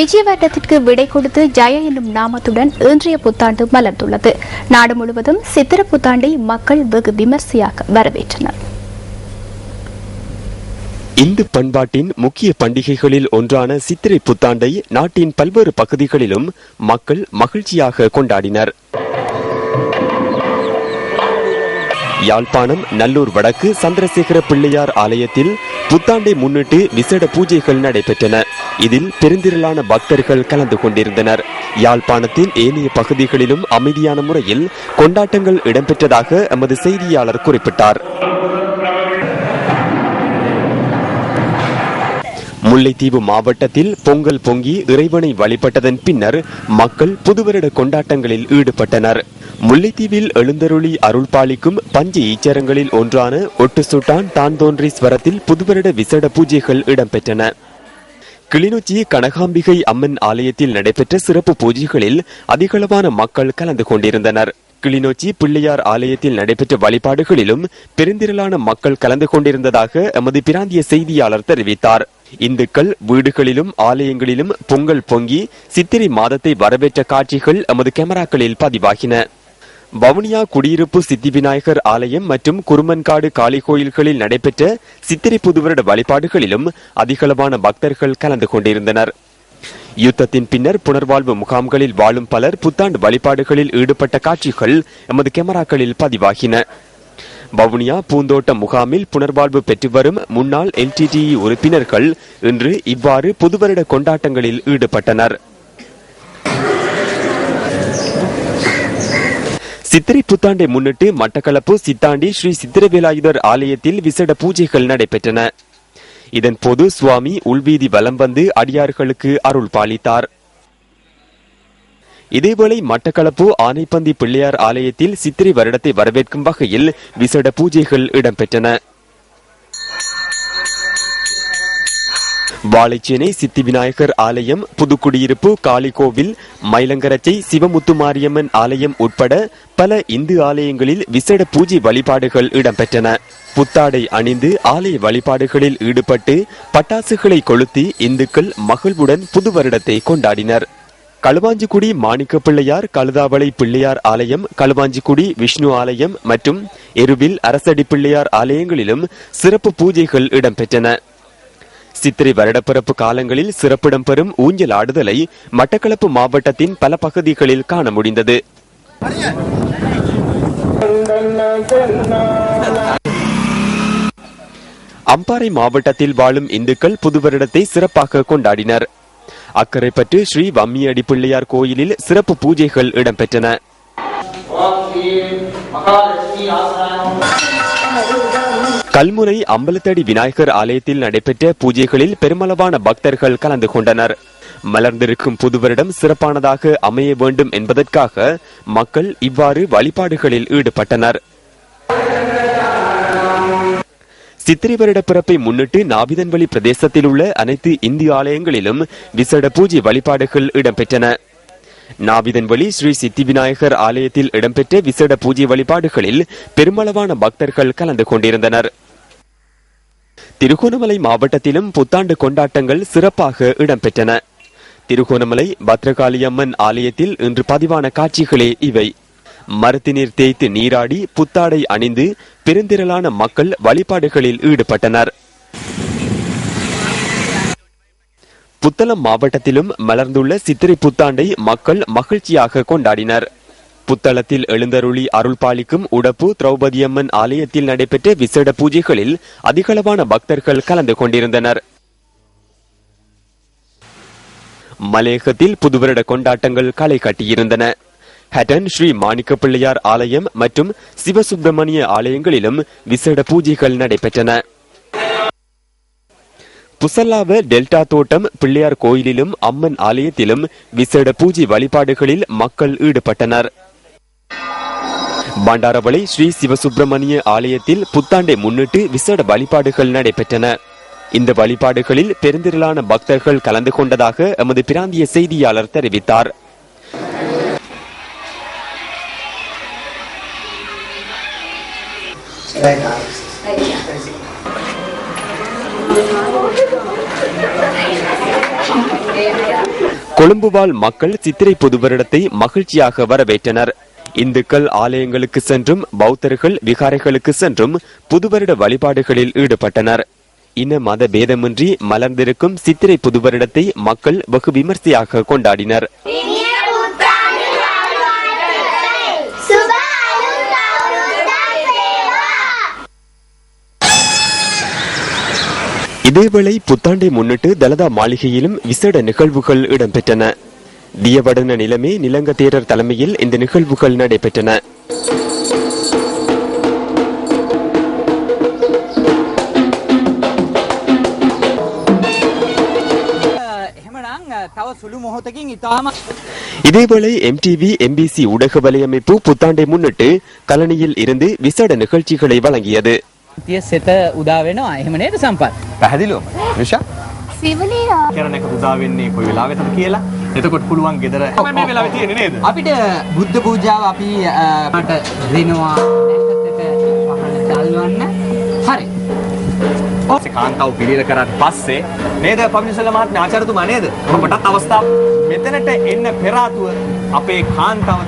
விஜய விஜயவட்டத்திற்கு விடை கொடுத்து ஜெய என்னும் நாமத்துடன் இன்றைய புத்தாண்டு மலர்ந்துள்ளது. நாடு முழுவதும் சித்திர புத்தாண்டை மக்கள் வெகு விமர்சையாக வரவேற்றனர். இந்து பண்பாட்டின் முக்கிய பண்டிகைகளில் ஒன்றான சித்திரை புத்தாண்டை நாட்டின் பல்வேறு பகுதிகளிலும் மக்கள் மகிழ்ச்சியாக கொண்டாடினர். யாழ்ப்பாணம் நல்லூர் வடக்கு சந்திரசேகர பிள்ளையார் ஆலயத்தில் புத்தாண்டை முன்னிட்டு விசேட பூஜைகள் நடைபெற்றன. இதில் பெருந்திரளான பக்தர்கள் கலந்து கொண்டிருந்தனர். யாழ்ப்பாணத்தின் ஏனைய பகுதிகளிலும் அமைதியான முறையில் கொண்டாட்டங்கள் இடம்பெற்றதாக எமது செய்தியாளர் குறிப்பிட்டார். முல்லைத்தீவு மாவட்டத்தில் பொங்கல் பொங்கி இறைவனை வழிபட்டதன் பின்னர் மக்கள் புதுவருட கொண்டாட்டங்களில் ஈடுபட்டனர். முல்லைத்தீவில் எழுந்தருளி அருள் பாலிக்கும் பஞ்ச ஈச்சரங்களில் ஒன்றான ஒட்டுசுட்டான் தான்தோன்றீஸ்வரத்தில் புதுவருட விசேட பூஜைகள் இடம்பெற்றன. கிளிநொச்சி கனகாம்பிகை அம்மன் ஆலயத்தில் நடைபெற்ற சிறப்பு பூஜைகளில் அதிகளவான மக்கள் கலந்து கொண்டிருந்தனர். கிளிநொச்சி பிள்ளையார் ஆலயத்தில் நடைபெற்ற வழிபாடுகளிலும் பெருந்திரளான மக்கள் கலந்து கொண்டிருந்ததாக எமது பிராந்திய செய்தியாளர் தெரிவித்தார். இந்துக்கள் வீடுகளிலும் ஆலயங்களிலும் பொங்கல் பொங்கி சித்திரை மாதத்தை வரவேற்ற காட்சிகள் எமது கேமராக்களில் பதிவாகின. வவுனியா குடியிருப்பு சித்தி விநாயகர் ஆலயம் மற்றும் குருமன்காடு காளி கோயில்களில் நடைபெற்ற சித்திரை புதுவருட வழிபாடுகளிலும் அதிகளவான பக்தர்கள் கலந்து கொண்டிருந்தனர். யுத்தத்தின் பின்னர் புனர்வாழ்வு முகாம்களில் வாழும் பலர் புத்தாண்டு வழிபாடுகளில் ஈடுபட்ட காட்சிகள் எமது கேமராக்களில் பதிவாகின. வவுனியா பூந்தோட்ட முகாமில் புனர்வாழ்வு பெற்று வரும் முன்னாள் எல்டிடிஇ உறுப்பினர்கள் இன்று இவ்வாறு புதுவருட கொண்டாட்டங்களில் ஈடுபட்டனர். சித்திரை புத்தாண்டை முன்னிட்டு மட்டக்களப்பு சித்தாண்டி ஸ்ரீ சித்திரவேலாயுதர் ஆலயத்தில் விசேட பூஜைகள் நடைபெற்றன. இதன்போது சுவாமி உள்வீதி வலம் வந்து அடியார்களுக்கு அருள் பாலித்தார். இதேவேளை மட்டக்களப்பு ஆனைப்பந்தி பிள்ளையார் ஆலயத்தில் சித்திரை வருடத்தை வரவேற்கும் வகையில் விசேட பூஜைகள் இடம்பெற்றன. வாழைச்சேனை சித்தி விநாயகர் ஆலயம் புதுக்குடியிருப்பு காளிகோவில் மயிலங்கரச்சை சிவமுத்து மாரியம்மன் ஆலயம் உட்பட பல இந்து ஆலயங்களில் விசேட பூஜை வழிபாடுகள் இடம்பெற்றன. புத்தாடை அணிந்து ஆலய வழிபாடுகளில் ஈடுபட்டு பட்டாசுகளை கொளுத்தி இந்துக்கள் மகிழ்வுடன் புது வருடத்தை கொண்டாடினர். களுவாஞ்சிக்குடி மாணிக்க பிள்ளையார் கழுதாவளை பிள்ளையார் ஆலயம் களுவாஞ்சிக்குடி விஷ்ணு ஆலயம் மற்றும் எருவில் அரசடி பிள்ளையார் ஆலயங்களிலும் சிறப்பு பூஜைகள் இடம்பெற்றன. சித்திரை வருடப்பிறப்பு காலங்களில் சிறப்பிடம் பெறும் ஊஞ்சல் ஆடுதலை மட்டக்களப்பு மாவட்டத்தின் பல பகுதிகளில் காண முடிந்தது. அம்பாறை மாவட்டத்தில் வாழும் இந்துக்கள் புது வருடத்தை சிறப்பாக கொண்டாடினர். அக்கரைப்பற்று ஸ்ரீ வம்மியடி பிள்ளையார் கோயிலில் சிறப்பு பூஜைகள் இடம்பெற்றன. கல்முனை அம்பலத்தடி விநாயகர் ஆலயத்தில் நடைபெற்ற பூஜைகளில் பெருமளவான பக்தர்கள் கலந்து கொண்டனர். மலர்ந்திருக்கும் புது வருடம் சிறப்பானதாக அமைய வேண்டும் என்பதற்காக மக்கள் இவ்வாறு வழிபாடுகளில் ஈடுபட்டனர். சித்திரை வருட பிறப்பை முன்னிட்டு நாவிதன்வழி பிரதேசத்தில் உள்ள அனைத்து இந்திய ஆலயங்களிலும் விசேட பூஜை வழிபாடுகள் இடம்பெற்றன. நாவிதன்வழி ஸ்ரீ சித்தி விநாயகர் ஆலயத்தில் இடம்பெற்ற விசேட பூஜை வழிபாடுகளில் பெருமளவான பக்தர்கள் கலந்து கொண்டிருந்தனர். திருகோணமலை மாவட்டத்திலும் புத்தாண்டு கொண்டாட்டங்கள் சிறப்பாக இடம்பெற்றன. திருகோணமலை பத்ரகாளியம்மன் ஆலயத்தில் இன்று பதிவான காட்சிகளே இவை. மரத்தினீர் தேய்த்து நீராடி புத்தாடை அணிந்து பெருந்திரளான மக்கள் வழிபாடுகளில் ஈடுபட்டனர். புத்தளம் மாவட்டத்திலும் மலர்ந்துள்ள சித்திரை புத்தாண்டை மக்கள் மகிழ்ச்சியாக கொண்டாடினர். புத்தளத்தில் எழுந்தருளி அருள் பாலிக்கும் உடப்பு திரௌபதியம்மன் ஆலயத்தில் நடைபெற்ற விசேட பூஜைகளில் அதிகளவான பக்தர்கள் கலந்து கொண்டிருந்தனர். மலையகத்தில் புதுவருட கொண்டாட்டங்கள் களை கட்டியிருந்தன. ஹட்டன் ஸ்ரீ மாணிக்க பிள்ளையார் ஆலயம் மற்றும் சிவசுப்பிரமணிய ஆலயங்களிலும் விசேட பூஜைகள் நடைபெற்றன. புசல்லாவ டெல்டா தோட்டம் பிள்ளையார் கோயிலிலும் அம்மன் ஆலயத்திலும் விசேட பூஜை வழிபாடுகளில் மக்கள் ஈடுபட்டனர். பண்டாரவளை ஸ்ரீ சிவசுப்பிரமணிய ஆலயத்தில் புத்தாண்டை முன்னிட்டு விசேட வழிபாடுகள் நடைபெற்றன. இந்த வழிபாடுகளில் பெருந்திரளான பக்தர்கள் கலந்து கொண்டதாக எமது பிராந்திய செய்தியாளர் தெரிவித்தார். கொழும்பு வாழ் மக்கள் சித்திரை புது வருடத்தை மகிழ்ச்சியாக வரவேற்றனர். இந்துக்கள் ஆலயங்களுக்கு சென்றும் பௌத்தர்கள் விகாரைகளுக்கு சென்றும் புதுவருட வழிபாடுகளில் ஈடுபட்டனர். இன மத பேதமின்றி மலர்ந்திருக்கும் சித்திரை புது வருடத்தை மக்கள் வெகு விமர்சையாக கொண்டாடினர். இதேவேளை புத்தாண்டை முன்னிட்டு தலதா மாளிகையிலும் விசேட நிகழ்வுகள் இடம்பெற்றன. தியவடன நிலைமை நிலங்க தேரர் தலைமையில் இந்த நிகழ்வுகள் நடைபெற்றன. இதேவேளை எம்டிவி எம்பிசி ஊடக வலையமைப்பு புத்தாண்டை முன்னிட்டு கலனியில் இருந்து விசேட நிகழ்ச்சிகளை வழங்கியது. உதாவேனோ சம்பாத் පැහැදිලිවම. රිෂා සිවලියා කරන එක උදා වෙන්නේ කොයි වෙලාවෙටද කියලා. එතකොට පුළුවන් ගෙදර මේ වෙලාවේ තියෙන්නේ නේද? අපිට බුද්ධ පූජාව අපි මට දෙනවා. නැකතට පහන දල්වන්න හරි පස්සේ කාන්තාව පිළිල කරාට පස්සේ නේද පවිනිසල මහත්මයා ආචාර්යතුමා නේද? අපටත් අවස්ථාව මෙතනට එන්න පෙර ආතුව අපේ කාන්තාව